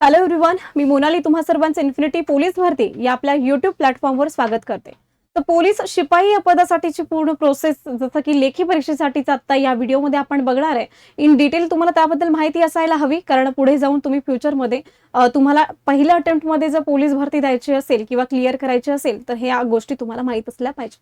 Hello everyone मी मोनाली तुम्हा सर्वांचं infinity police भरती या आपल्या युट्यूब प्लॅटफॉर्मवर स्वागत करते. तर पोलीस शिपाई या पदासाठीची पूर्ण प्रोसेस जसं की लेखी परीक्षेसाठीच आता या व्हिडिओमध्ये आपण बघणार आहे. इन डिटेल तुम्हाला त्याबद्दल माहिती असायला हवी कारण पुढे जाऊन तुम्ही फ्युचरमध्ये तुम्हाला पहिल्या अटेम्प्टमध्ये जर पोलीस भरती द्यायची असेल किंवा क्लिअर करायची असेल तर ह्या गोष्टी तुम्हाला माहीत असल्या पाहिजेत.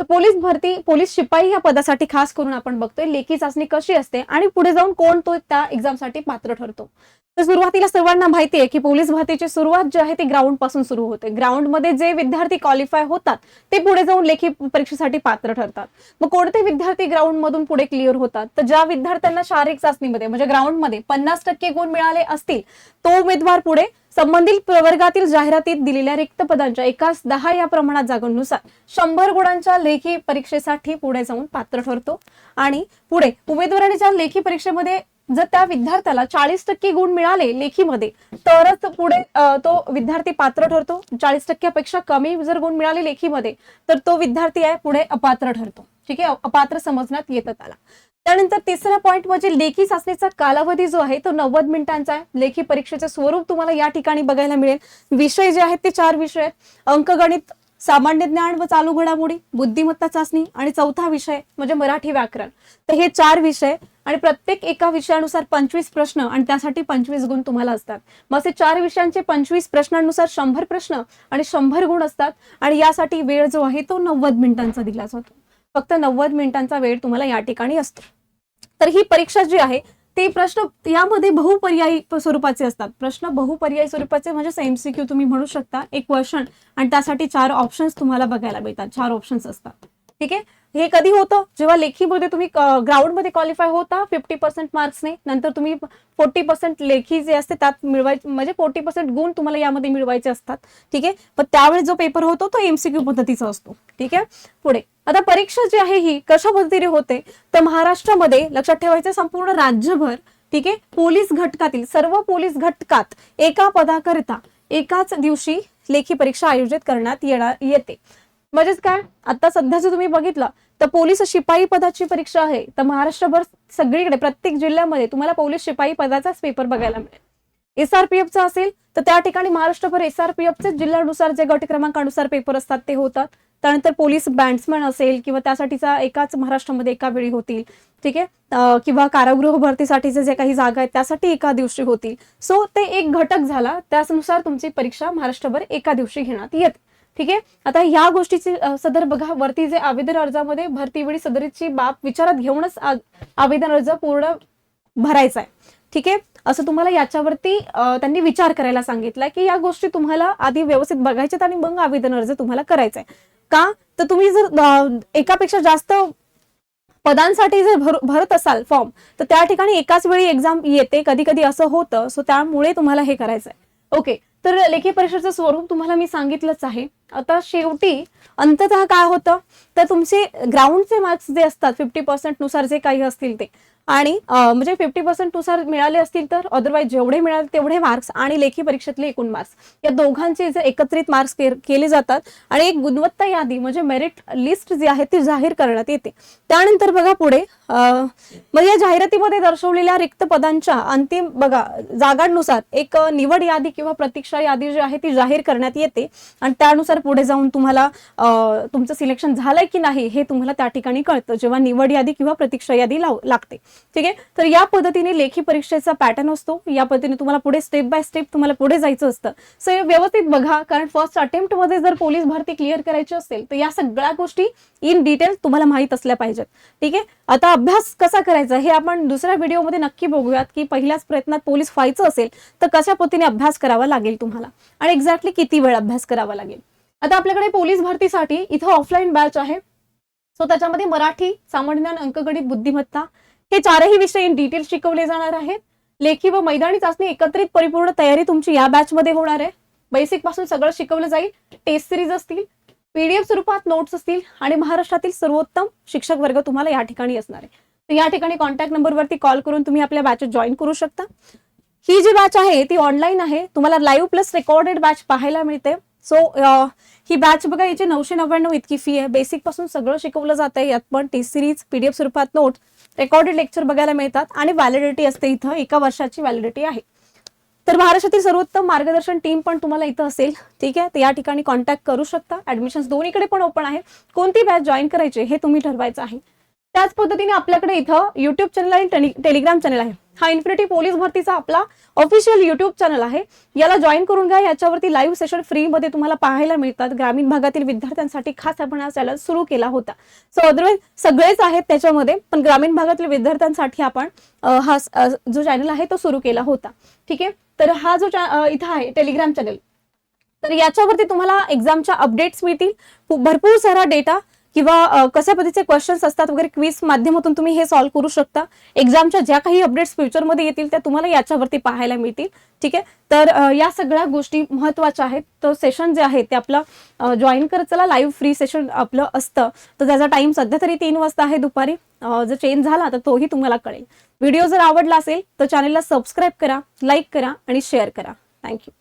तर पोलीस भरती पोलीस शिपाई या पदासाठी खास करून आपण बघतोय लेखी चाचणी कशी असते आणि पुढे जाऊन कोण तो त्या एक्झामसाठी पात्र ठरतो. तर सुरुवातीला सर्वांना माहिती आहे की पोलीस भरतीची सुरुवात जी आहे ती ग्राउंडपासून सुरू होते. ग्राउंडमध्ये जे विद्यार्थी क्वालिफाय होतात ते पुढे जाऊन लेखी परीक्षेसाठी पात्र ठरतात. मग कोणते विद्यार्थी ग्राउंड मधून पुढे क्लिअर होतात? तर ज्या विद्यार्थ्यांना शारीरिक चाचणीमध्ये म्हणजे ग्राउंडमध्ये पन्नास टक्के गुण मिळाले असतील तो उमेदवार पुढे संबंधित प्रवर्गातील जाहिरातीत दिलेल्या रिक्त पदांच्या एकाच दहा या प्रमाणात जागांनुसार शंभर गुणांच्या लेखी परीक्षेसाठी पुढे जाऊन पात्र ठरतो. आणि पुढे उमेदवारांच्या लेखी परीक्षेमध्ये जर त्या विद्यार्थ्याला चाळीस टक्के गुण मिळाले लेखीमध्ये तरच पुढे तो विद्यार्थी पात्र ठरतो. चाळीस टक्क्यापेक्षा कमी जर गुण मिळाले लेखीमध्ये तर तो विद्यार्थी आहे पुढे अपात्र ठरतो. ठीक आहे? अपात्र समजण्यात येतं त्याला. त्यानंतर तिसरा पॉईंट म्हणजे लेखी चाचणीचा कालावधी जो आहे तो नव्वद मिनिटांचा आहे. लेखी परीक्षेचे स्वरूप तुम्हाला या ठिकाणी बघायला मिळेल. विषय जे आहेत ते चार विषय आहेत. अंकगणित सामान्य ज्ञान व चालू घडामोडी बुद्धिमत्ता चाचणी आणि चौथा विषय म्हणजे मराठी व्याकरण. तर हे चार विषय आणि प्रत्येक एका विषयानुसार पंचवीस प्रश्न आणि त्यासाठी पंचवीस गुण तुम्हाला असतात. मग असे चार विषयांचे पंचवीस प्रश्नांनुसार शंभर प्रश्न आणि शंभर गुण असतात आणि यासाठी वेळ जो आहे तो नव्वद मिनिटांचा दिला जातो. फक्त नव्वद मिनिटांचा वेळ तुम्हाला या ठिकाणी असतो. तर ही परीक्षा जी आहे ते प्रश्न यामध्ये बहुपर्यायी स्वरूपाचे असतात. प्रश्न बहुपर्यायी स्वरूपाचे म्हणजे एमसीक्यू तुम्ही म्हणू शकता एक क्वेश्चन आणि त्यासाठी चार ऑप्शन्स तुम्हाला बघायला मिळतात. चार ऑप्शन्स असतात. ठीक आहे? हे कधी होतं? जेव्हा लेखीमध्ये तुम्ही ग्राउंडमध्ये क्वालिफाय होता फिफ्टी पर्सेंट मार्क्सने नंतर तुम्ही फोर्टी पर्सेंट लेखी जे असते त्यात मिळवायचे म्हणजे फोर्टी पर्सेंट गुण तुम्हाला यामध्ये मिळवायचे असतात. ठीक आहे? पण त्यावेळेस जो पेपर होतो तो एमसीक्यू पद्धतीचा असतो. ठीक आहे? पुढे. आता परीक्षा जी आहे ही कशा पद्धतीने होते? तर महाराष्ट्रामध्ये लक्षात ठेवायचं संपूर्ण राज्यभर ठीक आहे? पोलीस घटकातील सर्व पोलीस घटकात एका पदाकरिता एकाच दिवशी लेखी परीक्षा आयोजित करण्यात येणार येते. म्हणजेच काय? आता सध्याचं तुम्ही बघितलं तर पोलीस शिपाई पदाची परीक्षा आहे. तर महाराष्ट्रभर सगळीकडे प्रत्येक जिल्ह्यामध्ये तुम्हाला पोलीस शिपाई पदाचाच पेपर बघायला मिळेल. एसआरपीएफचा असेल तर त्या ठिकाणी महाराष्ट्रभर एसआरपीएफचे जिल्ह्यानुसार जे गट क्रमांकानुसार पेपर असतात ते होतात. त्यानंतर पोलीस बँड्समॅन असेल किंवा त्यासाठीचा एकाच महाराष्ट्रामध्ये एका वेळी होतील. ठीक आहे? किंवा कारागृह भरतीसाठीचे जे काही जागा आहेत त्यासाठी एका दिवशी होतील. सो ते एक घटक झाला. त्यानुसार तुमची परीक्षा महाराष्ट्रभर एका दिवशी घेण्यात येते. ठीक आहे? आता ह्या गोष्टीची सदर बघा वरती जे आवेदन अर्जामध्ये भरतीवेळी सदरीची बाब विचारात घेऊनच आवेदन अर्ज पूर्ण भरायचा आहे ठीक आहे? असं तुम्हाला याच्यावरती त्यांनी विचार करायला सांगितलाय की या गोष्टी तुम्हाला आधी व्यवस्थित बघायच्यात आणि मग आवेदन अर्ज तुम्हाला करायचा आहे का? तर तुम्ही जर एकापेक्षा जास्त पदांसाठी जर भर भरत असाल फॉर्म तर त्या ठिकाणी एकाच वेळी एक्झाम येते कधी कधी असं होतं सो त्यामुळे तुम्हाला हे करायचं आहे ओके. तर लेखी परीक्षेचं स्वरूप तुम्हाला मी सांगितलंच आहे. आता शेवटी अंततः काय होतं? तर तुमचे ग्राउंडचे मार्क्स जे असतात फिफ्टी पर्सेंटनुसार जे काही असतील ते. आणि म्हणजे फिफ्टी पर्सेंटनुसार मिळाले असतील तर अदरवाईज जेवढे मिळाले तेवढे मार्क्स आणि लेखी परीक्षेतले एकूण मार्क्स या दोघांचे जे एकत्रित मार्क्स केले जातात आणि एक गुणवत्ता यादी म्हणजे मेरिट लिस्ट जी आहे ती जाहीर करण्यात येते. त्यानंतर बघा पुढे मग म्हणजे या जाहिरातीमध्ये दर्शवलेल्या रिक्त पदांच्या अंतिम बघा जागांनुसार एक निवड यादी किंवा प्रतीक्षा यादी जी आहे ती जाहीर करण्यात येते. आणि त्यानुसार पुढे जाऊन तुम्हाला तुमचं सिलेक्शन झालंय की नाही हे तुम्हाला त्या ठिकाणी कळतं. जेव्हा निवड यादी किंवा प्रतीक्षा यादी लाव लागते. ठीक आहे? तर या पद्धतीने लेखी परीक्षेचा पॅटर्न असतो. या पद्धतीने तुम्हाला पुढे स्टेप बाय स्टेप तुम्हाला पुढे जायचं असतं. सो व्यवस्थित बघा. कारण फर्स्ट अटेम्प्टमध्ये जर पोलीस भरती क्लिअर करायची असेल तर या सगळ्या गोष्टी इन डिटेल तुम्हाला माहीत असल्या पाहिजेत. ठीक आहे? आता अभ्यास कसा करायचा हे आपण दुसऱ्या व्हिडिओमध्ये नक्की बघूयात की पहिल्याच प्रयत्नात पोलीस व्हायचं असेल तर कशा पद्धतीने अभ्यास करावा लागेल तुम्हाला? आणि एक्झॅक्टली किती वेळ अभ्यास करावा लागेल? आता आपल्याकडे पोलीस भरतीसाठी इथं ऑफलाईन बॅच आहे. सो त्याच्यामध्ये मराठी सामान्यज्ञान अंकगणित बुद्धिमत्ता हे चारही विषय इन डिटेल शिकवले जाणार आहेत. लेखी व मैदानी चाचणी एकत्रित परिपूर्ण तयारी तुमची या बॅच मध्ये होणार आहे. बेसिकपासून सगळं शिकवलं जाईल. टेस्ट सिरीज असतील पीडीएफ स्वरूपात नोट्स असतील आणि महाराष्ट्रातील सर्वोत्तम शिक्षक वर्ग तुम्हाला या ठिकाणी असणार आहे. तर या ठिकाणी कॉन्टॅक्ट नंबरवरती कॉल करून तुम्ही आपल्या बॅचेत जॉईन करू शकता. ही जी बॅच आहे ती ऑनलाईन आहे. तुम्हाला लाईव्ह प्लस रेकॉर्डेड बॅच पाहायला मिळते. सो uh, ही बॅच बघा याची नऊशे नव्याण्णव इतकी फी आहे. बेसिकपासून सगळं शिकवलं जातं यात पण टेस्ट सिरीज पीडीएफ स्वरूपात नोट रेकॉर्डेड लेक्चर बघायला मिळतात आणि व्हॅलिडिटी असते इथं. एका वर्षाची व्हॅलिडिटी आहे. तर महाराष्ट्रातील सर्वोत्तम मार्गदर्शन टीम पण तुम्हाला इथं असेल. ठीक आहे? तर या ठिकाणी कॉन्टॅक्ट करू शकता. ऍडमिशन दोन्हीकडे पण ओपन आहे. कोणती बॅच जॉईन करायची हे तुम्ही ठरवायचं आहे. त्याच पद्धतीने आपल्याकडे इथं युट्यूब चॅनल आणि टेलिग्राम चॅनल आहे. हा इन्फिनिटी पोलीस भरतीचा आपला ऑफिशियल युट्यूब चॅनल आहे. याला जॉईन करून घ्या. याच्यावरती लाईव्ह सेशन फ्रीमध्ये तुम्हाला पाहायला मिळतात. ग्रामीण भागातील विद्यार्थ्यांसाठी खास आपण हा चॅनल सुरू केला होता. सो अदरवाईज सगळेच आहेत त्याच्यामध्ये पण ग्रामीण भागातील विद्यार्थ्यांसाठी आपण हा जो चॅनल आहे तो सुरू केला होता. ठीक आहे? तर हा जो इथं आहे टेलिग्राम चॅनल तर याच्यावरती तुम्हाला एक्झामच्या अपडेट्स मिळतील. भरपूर सारा डेटा किंवा कशा पद्धतीचे क्वेश्चन्स असतात वगैरे क्विज माध्यमातून तुम्ही हे सॉल्व्ह करू शकता. एक्झामच्या ज्या काही अपडेट्स फ्युचरमध्ये येतील त्या तुम्हाला याच्यावरती पाहायला मिळतील. ठीक आहे? तर या सगळ्या गोष्टी महत्त्वाच्या आहेत. तर सेशन जे आहे ते आपलं जॉईन करत चला. लाईव्ह फ्री सेशन आपलं असतं. तर त्याचा टाईम सध्या तरी तीन वाजता आहे दुपारी. जर चेंज झाला तर तोही तुम्हाला कळेल. व्हिडिओ जर आवडला असेल तर चॅनलला सबस्क्राईब करा लाईक करा आणि शेअर करा. थँक्यू